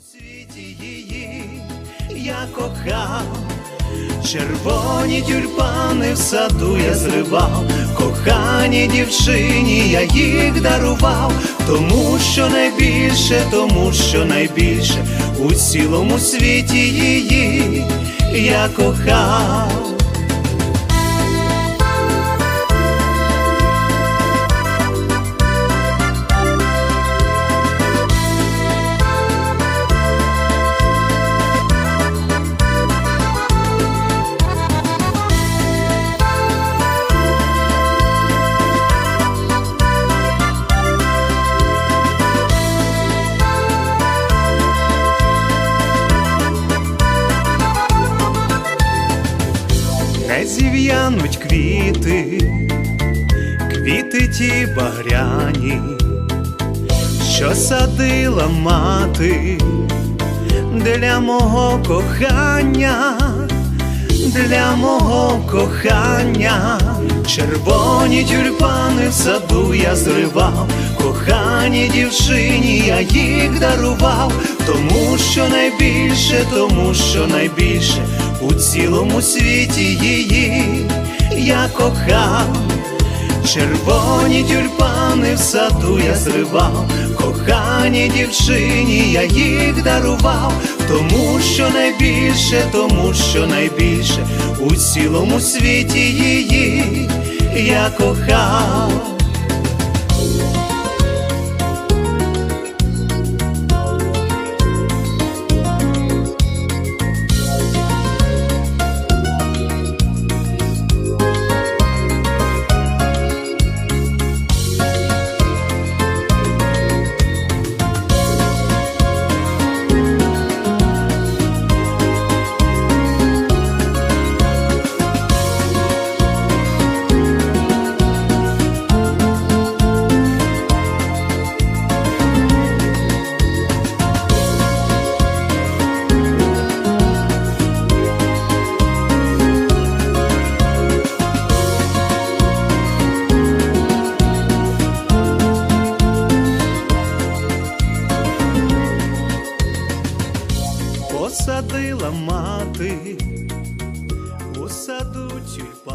світі її. Я кохав, червоні тюльпани в саду я зривав, кохані дівчині я їх дарував, тому що найбільше, тому що найбільше у цілому світі її. Я кохав. Не зів'януть квіти, квіти ті багряні, що садила мати для мого кохання, для мого кохання, червоні тюльпани в саду я зривав, коханій дівчині я їх дарував, тому що найбільше, тому що найбільше у цілому світі її я кохав. Червоні тюльпани в саду я зривав, коханій дівчині я їх дарував, тому що найбільше, тому що найбільше у цілому світі її я кохав. Посадила мати. У саду тюльпани,